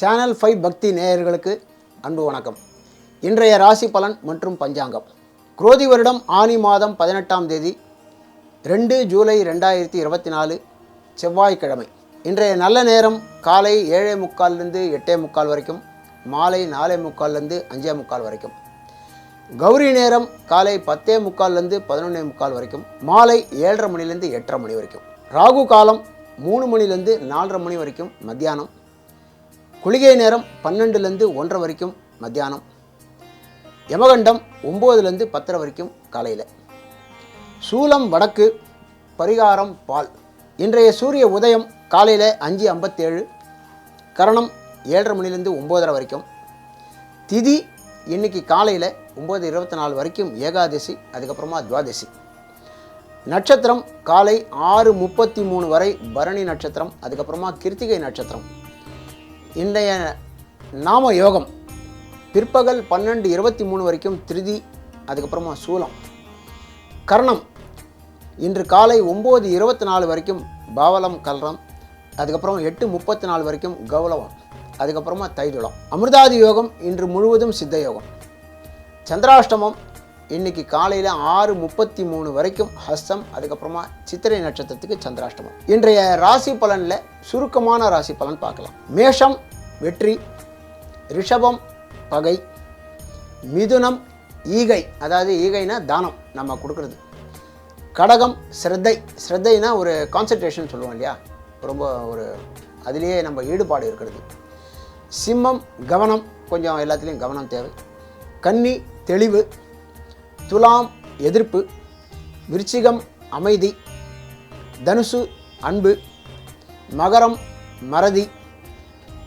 Channel five பக்தி நேயர்களுக்கு அன்பு வணக்கம். இன்றைய ராசி பலன் மற்றும் பஞ்சாங்கம். குரோதி வருடம் ஆனி மாதம் பதினெட்டாம் தேதி ரெண்டு ஜூலை ரெண்டாயிரத்தி இருபத்தி நாலு செவ்வாய்க்கிழமை. இன்றைய நல்ல நேரம் காலை ஏழே முக்கால்லேருந்து எட்டே முக்கால் வரைக்கும் மாலை நாலே முக்கால்லேருந்து அஞ்சே முக்கால் வரைக்கும். கௌரி நேரம் காலை பத்தே முக்கால்லேருந்து பதினொன்னே முக்கால் வரைக்கும் மாலை ஏழரை மணிலேருந்து எட்டரை மணி வரைக்கும். ராகு காலம் மூணு மணிலேருந்து நாலரை மணி வரைக்கும் மத்தியானம் குளிகை நேரம் பன்னெண்டுலேருந்து ஒன்றரை வரைக்கும் மத்தியானம். யமகண்டம் ஒம்போதுலேருந்து பத்தரை வரைக்கும் காலையில். சூலம் வடக்கு பரிகாரம் பால். இன்றைய சூரிய உதயம் காலையில் அஞ்சு ஐம்பத்தேழு கரணம் ஏழரை மணிலேருந்து ஒம்போதரை வரைக்கும். திதி இன்னைக்கு காலையில் ஒம்பது இருபத்தி நாலு வரைக்கும் ஏகாதசி அதுக்கப்புறமா துவாதசி. நட்சத்திரம் காலை ஆறு முப்பத்தி மூணு வரை பரணி நட்சத்திரம் அதுக்கப்புறமா கிருத்திகை நட்சத்திரம். இன்றைய நாம யோகம் பிற்பகல் பன்னெண்டு இருபத்தி மூணு வரைக்கும் திருதி அதுக்கப்புறமா சூலம். கர்ணம் இன்று காலை ஒம்பது இருபத்தி நாலு வரைக்கும் பாவலம் கல்றம் அதுக்கப்புறம் எட்டு முப்பத்தி நாலு வரைக்கும் கௌலவம் அதுக்கப்புறமா தைதுளம். அமிர்தாதி யோகம் இன்று முழுவதும் சித்த யோகம். சந்திராஷ்டமம் இன்னைக்கு காலையில் ஆறு முப்பத்தி மூணு வரைக்கும் ஹஸ்தம் அதுக்கப்புறமா சித்திரை நட்சத்திரத்துக்கு சந்திராஷ்டமம். இன்றைய ராசி பலனில் சுருக்கமான ராசி பலன் பார்க்கலாம். மேஷம் வெற்றி ரிஷபம் பகை மிதுனம் ஈகை. அதாவது ஈகைனா தானம் நம்ம கொடுக்கறது. கடகம் ஸ்ரத்தை. ஸ்ரத்தைனா ஒரு கான்சன்ட்ரேஷன் சொல்லுவோம் இல்லையா? ரொம்ப ஒரு அதிலேயே நம்ம ஈடுபாடு இருக்கிறது. சிம்மம் கவனம். கொஞ்சம் எல்லாத்துலேயும் கவனம் தேவை. கன்னி தெளிவு. துலாம் எதிர்ப்பு விருச்சிகம் அமைதி தனுசு அன்பு மகரம் மறதி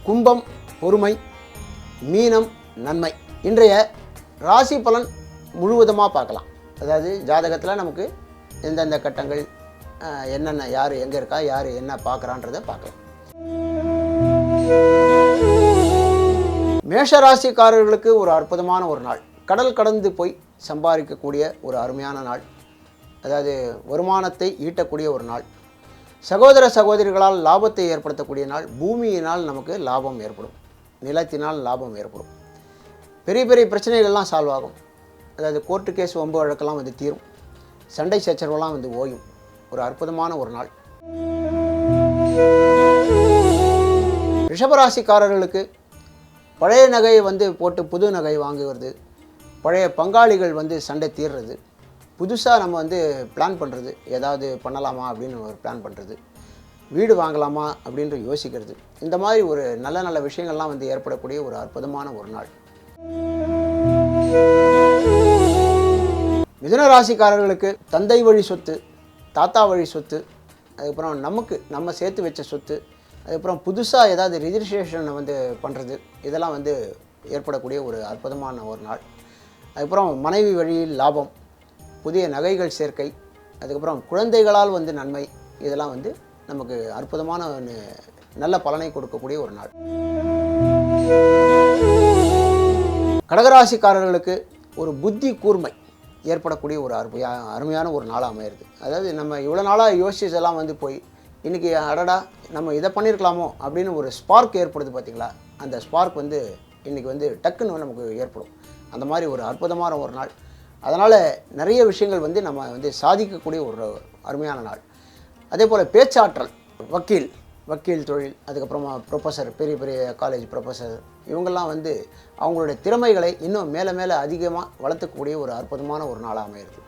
கும்பம் பொறுமை மீனம் நன்மை. இன்றைய ராசி பலன் முழுவதுமாக பார்க்கலாம். அதாவது ஜாதகத்தில் நமக்கு எந்தெந்த கட்டங்கள் என்னென்ன யார் எங்கே இருக்கா யார் என்ன பார்க்குறான்றதை பார்க்கலாம். மேஷ ராசிக்காரர்களுக்கு ஒரு அற்புதமான ஒரு நாள். கடல் கடந்து போய் சம்பாதிக்கக்கூடிய ஒரு அருமையான நாள். அதாவது வருமானத்தை ஈட்டக்கூடிய ஒரு நாள். சகோதர சகோதரிகளால் லாபத்தை ஏற்படுத்தக்கூடிய நாள். பூமியினால் நமக்கு லாபம் ஏற்படும். நிலத்தினால் லாபம் ஏற்படும். பெரிய பெரிய பிரச்சனைகள்லாம் சால்வ் ஆகும். அதாவது கோர்ட்டு கேஸ் வம்பு வழக்கெல்லாம் வந்து தீரும். சண்டை சச்சரவெல்லாம் வந்து ஓயும். ஒரு அற்புதமான ஒரு நாள். ரிஷபராசிக்காரர்களுக்கு பழைய நகையை வந்து போட்டு புது நகை வாங்குவது பழைய பங்காளிகள் வந்து சண்டை தீர்றது. புதுசாக நம்ம வந்து பிளான் பண்ணுறது ஏதாவது பண்ணலாமா அப்படின்னு ஒரு பிளான் பண்ணுறது வீடு வாங்கலாமா அப்படின்ற யோசிக்கிறது. இந்த மாதிரி ஒரு நல்ல நல்ல விஷயங்கள்லாம் வந்து ஏற்படக்கூடிய ஒரு அற்புதமான ஒரு நாள். மிதுன ராசிக்காரர்களுக்கு தந்தை வழி சொத்து தாத்தா வழி சொத்து அதுக்கப்புறம் நமக்கு நம்ம சேர்த்து வச்ச சொத்து அதுக்கப்புறம் புதுசாக ஏதாவது ரிஜிஸ்ட்ரேஷனை வந்து பண்ணுறது இதெல்லாம் வந்து ஏற்படக்கூடிய ஒரு அற்புதமான ஒரு நாள். அதுக்கப்புறம் மனைவி வழியில் லாபம் புதிய நகைகள் சேர்க்கை அதுக்கப்புறம் குழந்தைகளால் வந்து நன்மை இதெல்லாம் வந்து நமக்கு அற்புதமான நல்ல பலனை கொடுக்கக்கூடிய ஒரு நாள். கடகராசிக்காரர்களுக்கு ஒரு புத்தி கூர்மை ஏற்படக்கூடிய ஒரு அருமையா அருமையான ஒரு நாளாக அமையிறது. அதாவது நம்ம இவ்வளோ நாளாக யோசிச்சதெல்லாம் வந்து போய் இன்றைக்கி அடடா நம்ம இதை பண்ணியிருக்கலாமோ அப்படின்னு ஒரு ஸ்பார்க் ஏற்படுது பார்த்தீங்களா அந்த ஸ்பார்க் வந்து இன்றைக்கி வந்து டக்குன்னு நமக்கு ஏற்படும். அந்த மாதிரி ஒரு அற்புதமான ஒரு நாள். அதனால் நிறைய விஷயங்கள் வந்து நம்ம வந்து சாதிக்கக்கூடிய ஒரு அருமையான நாள். அதே போல் பேச்சாற்றல் வக்கீல் வக்கீல் தொழில் அதுக்கப்புறமா ப்ரொஃபஸர் பெரிய பெரிய காலேஜ் ப்ரொஃபஸர் இவங்கெல்லாம் வந்து அவங்களுடைய திறமைகளை இன்னும் மேலே மேலே அதிகமாக வளர்த்துக்கூடிய ஒரு அற்புதமான ஒரு நாளாக அமையிறது.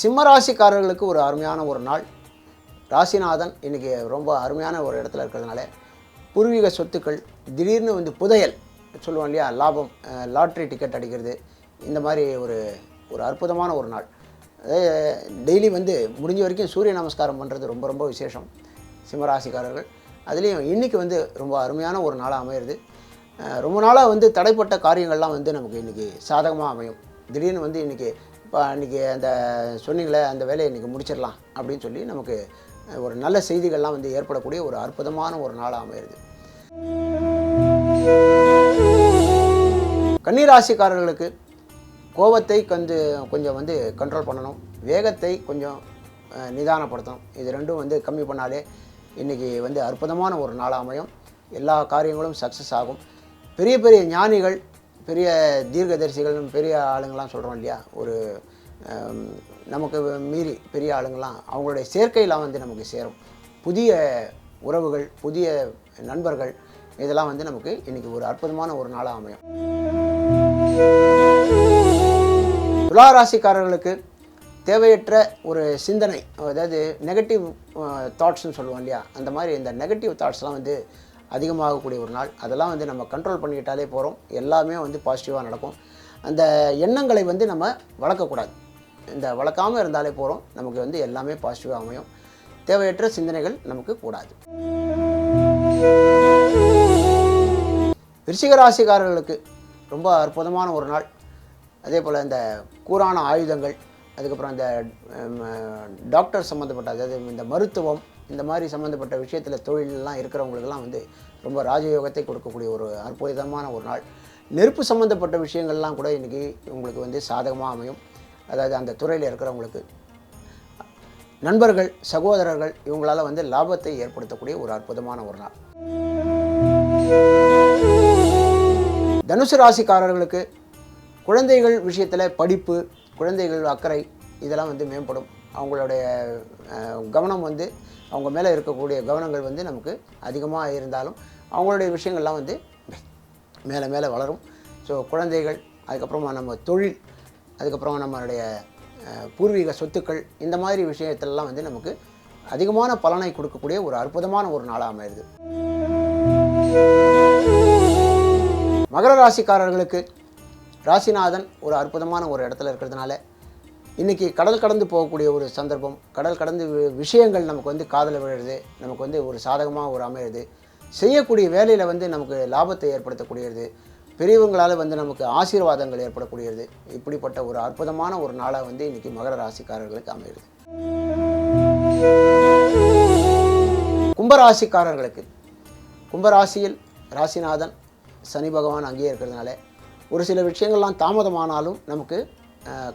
சிம்ம ராசிக்காரர்களுக்கு ஒரு அருமையான ஒரு நாள். ராசிநாதன் இன்றைக்கி ரொம்ப அருமையான ஒரு இடத்துல இருக்கிறதுனால பூர்வீக சொத்துக்கள் திடீர்னு வந்து புதையல் சொல்லுவோம் இல்லையா? லாபம் லாட்ரி டிக்கெட் அடிக்கிறது இந்த மாதிரி ஒரு ஒரு அற்புதமான ஒரு நாள். டெய்லி வந்து முடிஞ்ச வரைக்கும் சூரிய நமஸ்காரம் பண்ணுறது ரொம்ப ரொம்ப விசேஷம் சிம்மராசிக்காரர்கள். அதுலேயும் இன்றைக்கி வந்து ரொம்ப அருமையான ஒரு நாளாக அமையிறது. ரொம்ப நாளாக வந்து தடைப்பட்ட காரியங்கள்லாம் வந்து நமக்கு இன்றைக்கி சாதகமாக அமையும். திடீர்னு வந்து இன்றைக்கி இப்போ இன்றைக்கி அந்த சொன்னீங்களே அந்த வேலையை இன்றைக்கி முடிச்சிடலாம் அப்படின்னு சொல்லி நமக்கு ஒரு நல்ல செய்திகள்லாம் வந்து ஏற்படக்கூடிய ஒரு அற்புதமான ஒரு நாளாக அமையிறது. கன்னிராசிக்காரர்களுக்கு கோபத்தை கொஞ்சம் கொஞ்சம் வந்து கண்ட்ரோல் பண்ணணும். வேகத்தை கொஞ்சம் நிதானப்படுத்தணும். இது ரெண்டும் வந்து கம்மி பண்ணாலே இன்றைக்கி வந்து அற்புதமான ஒரு நாள் அமையும். எல்லா காரியங்களும் சக்ஸஸ் ஆகும். பெரிய பெரிய ஞானிகள் பெரிய தீர்க்கதரிசிகள் பெரிய ஆளுங்கள்லாம் சொல்கிறோம் இல்லையா? ஒரு நமக்கு மீறி பெரிய ஆளுங்கள்லாம் அவங்களுடைய சேர்க்கையெல்லாம் வந்து நமக்கு சேரும். புதிய உறவுகள் புதிய நண்பர்கள் இதெல்லாம் வந்து நமக்கு இன்றைக்கி ஒரு அற்புதமான ஒரு நாளாக அமையும். துலா ராசிக்காரர்களுக்கு தேவையற்ற ஒரு சிந்தனை அதாவது நெகட்டிவ் தாட்ஸ்னு சொல்லுவோம் இல்லையா? அந்த மாதிரி இந்த நெகட்டிவ் தாட்ஸ்லாம் வந்து அதிகமாகக்கூடிய ஒரு நாள். அதெல்லாம் வந்து நம்ம கண்ட்ரோல் பண்ணிக்கிட்டாலே போகிறோம் எல்லாமே வந்து பாசிட்டிவாக நடக்கும். அந்த எண்ணங்களை வந்து நம்ம வளர்க்கக்கூடாது. இந்த வளர்க்காமல் இருந்தாலே போகிறோம் நமக்கு வந்து எல்லாமே பாசிட்டிவாக அமையும். தேவையற்ற சிந்தனைகள் நமக்கு கூடாது. விருச்சிக ரொம்ப அற்புதமான ஒரு நாள். அதே போல் இந்த கூரான ஆயுதங்கள் அதுக்கப்புறம் இந்த டாக்டர் சம்மந்தப்பட்ட அதாவது இந்த மருத்துவம் இந்த மாதிரி சம்மந்தப்பட்ட விஷயத்தில் தொழிலெலாம் இருக்கிறவங்களுக்கெல்லாம் வந்து ரொம்ப ராஜயோகத்தை கொடுக்கக்கூடிய ஒரு அற்புதமான ஒரு நாள். நெருப்பு சம்மந்தப்பட்ட விஷயங்கள்லாம் கூட இன்றைக்கி உங்களுக்கு வந்து சாதகமாக அமையும். அதாவது அந்த துறையில் இருக்கிறவங்களுக்கு நண்பர்கள் சகோதரர்கள் இவங்களால் வந்து லாபத்தை ஏற்படுத்தக்கூடிய ஒரு அற்புதமான ஒரு நாள். தனுசு ராசிக்காரர்களுக்கு குழந்தைகள் விஷயத்தில் படிப்பு குழந்தைகள் அக்கறை இதெல்லாம் வந்து மேம்படும். அவங்களுடைய கவனம் வந்து அவங்க மேலே இருக்கக்கூடிய கவனங்கள் வந்து நமக்கு அதிகமாக இருந்தாலும் அவங்களுடைய விஷயங்கள்லாம் வந்து மேலே மேலே வளரும். ஸோ குழந்தைகள் அதுக்கப்புறமா நம்ம தொழில் அதுக்கப்புறமா நம்மளுடைய பூர்வீக சொத்துக்கள் இந்த மாதிரி விஷயத்திலலாம் வந்து நமக்கு அதிகமான பலனை கொடுக்கக்கூடிய ஒரு அற்புதமான ஒரு நாளாக அமையுது மகர ராசிக்காரர்களுக்கு ராசிநாதன் ஒரு அற்புதமான ஒரு இடத்துல இருக்கிறதுனால இன்றைக்கி கடல் கடந்து போகக்கூடிய ஒரு சந்தர்ப்பம் கடல் கடந்து வி- விஷயங்கள் நமக்கு வந்து காதில் விழுறது நமக்கு வந்து ஒரு சாதகமாக ஒரு அமையுது செய்யக்கூடிய வேலையில் வந்து நமக்கு லாபத்தை ஏற்படுத்தக்கூடியது பெரியவங்களால் வந்து நமக்கு ஆசீர்வாதங்கள் ஏற்படக்கூடியது இப்படிப்பட்ட ஒரு அற்புதமான ஒரு நாளாக வந்து இன்றைக்கி மகர ராசிக்காரர்களுக்கு அமையுது கும்பராசிக்காரர்களுக்கு கும்பராசியில் ராசிநாதன் சனி பகவான் அங்கேயே இருக்கிறதுனால ஒரு சில விஷயங்கள்லாம் தாமதமானாலும் நமக்கு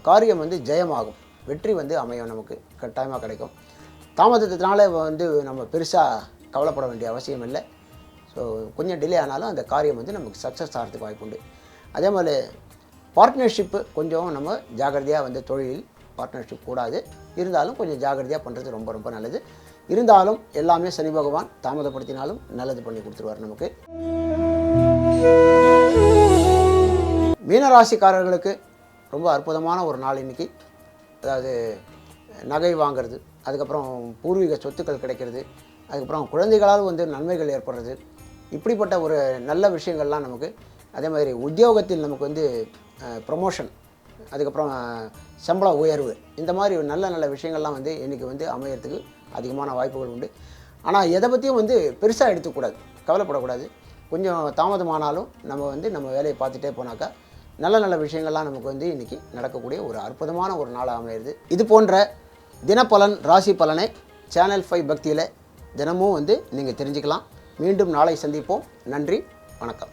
காரியம் வந்து ஜெயமாகும். வெற்றி வந்து அமையும் நமக்கு. கட்டாயமாக கிடைக்கும். தாமதத்தினால வந்து நம்ம பெருசாக கவலைப்பட வேண்டிய அவசியம் இல்லை. ஸோ கொஞ்சம் டிலே ஆனாலும் அந்த காரியம் வந்து நமக்கு சக்ஸஸ் ஆகிறதுக்கு வாய்ப்பு உண்டு. அதே மாதிரி பார்ட்னர்ஷிப்பு கொஞ்சம் நம்ம ஜாகிரதையாக வந்து தொழிலில் பார்ட்னர்ஷிப் கூடாது. இருந்தாலும் கொஞ்சம் ஜாகிரதையாக பண்ணுறது ரொம்ப ரொம்ப நல்லது. இருந்தாலும் எல்லாமே சனி பகவான் தாமதப்படுத்தினாலும் நல்லது பண்ணி கொடுத்துருவார் நமக்கு. மீனராசிக்காரர்களுக்கு ரொம்ப அற்புதமான ஒரு நாள் இன்னைக்கு. அதாவது நகை வாங்குறது அதுக்கப்புறம் பூர்வீக சொத்துக்கள் கிடைக்கிறது அதுக்கப்புறம் குழந்தைகளால் வந்து நன்மைகள் ஏற்படுறது. இப்படிப்பட்ட ஒரு நல்ல விஷயங்கள்லாம் நமக்கு அதே மாதிரி உத்தியோகத்தில் நமக்கு வந்து ப்ரொமோஷன் அதுக்கப்புறம் சம்பள உயர்வு இந்த மாதிரி நல்ல நல்ல விஷயங்கள்லாம் வந்து இன்றைக்கி வந்து அமையறதுக்கு அதிகமான வாய்ப்புகள் உண்டு. ஆனால் எதை பற்றியும் வந்து பெருசாக எடுத்துக்கூடாது கவலைப்படக்கூடாது. கொஞ்சம் தாமதமானாலும் நம்ம வந்து நம்ம வேலையை பார்த்துட்டே போனாக்கா நல்ல நல்ல விஷயங்கள்லாம் நமக்கு வந்து இன்றைக்கி நடக்கக்கூடிய ஒரு அற்புதமான ஒரு நாளாக அமையிறது. இது போன்ற தினப்பலன் ராசி பலனை சேனல் ஃபைவ் பக்தியில் தினமும் வந்து நீங்கள் தெரிஞ்சுக்கலாம். மீண்டும் நாளை சந்திப்போம். நன்றி வணக்கம்.